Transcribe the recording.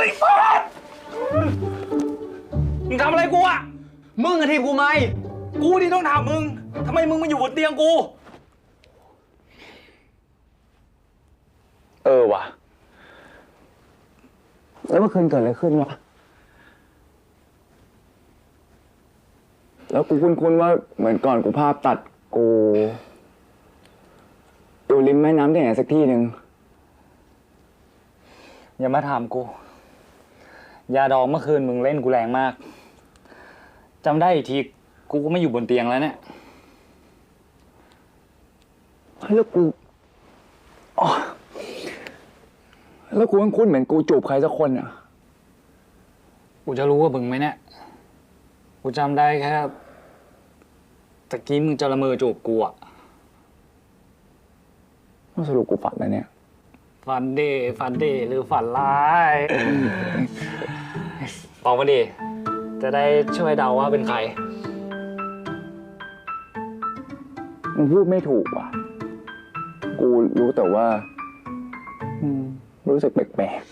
ไอ้สัสมึงทำอะไรกูอะมึงอะทีบกูไหม กูที่ต้องถามมึง ทำไมมึงมาอยู่บนเตียงกู เออว่ะ แล้วเมื่อคืนเกิดอะไรขึ้นวะ แล้วกูคุ้นๆว่าเหมือนก่อนกูภาพตัดกูอยู่ริมแม่น้ำที่ไหนสักที่หนึ่งอย่ามาถามกู ยาดองเมื่อคืนมึงเล่นกูแรงมากจำได้อีกทีกูก็ไม่อยู่บนเตียงแล้วเนี่ยแล้วกูอ๋อแล้วกูคุ้นๆเหมือนกูจูบใครสักคนอะ กูจะรู้ว่ามึงไหมเนี่ย กูจำได้แค่ตะกี้มึงจะละเมอจูบกูอะสรุปกูฝันแล้วเนี่ย ฝันเดฝันเดหรือฝันร้ายบอกมาดิจะได้ช่วยเดาว่าเป็นใคร มึงพูดไม่ถูกว่ะ กูรู้แต่ว่า อืม รู้สึกแปลก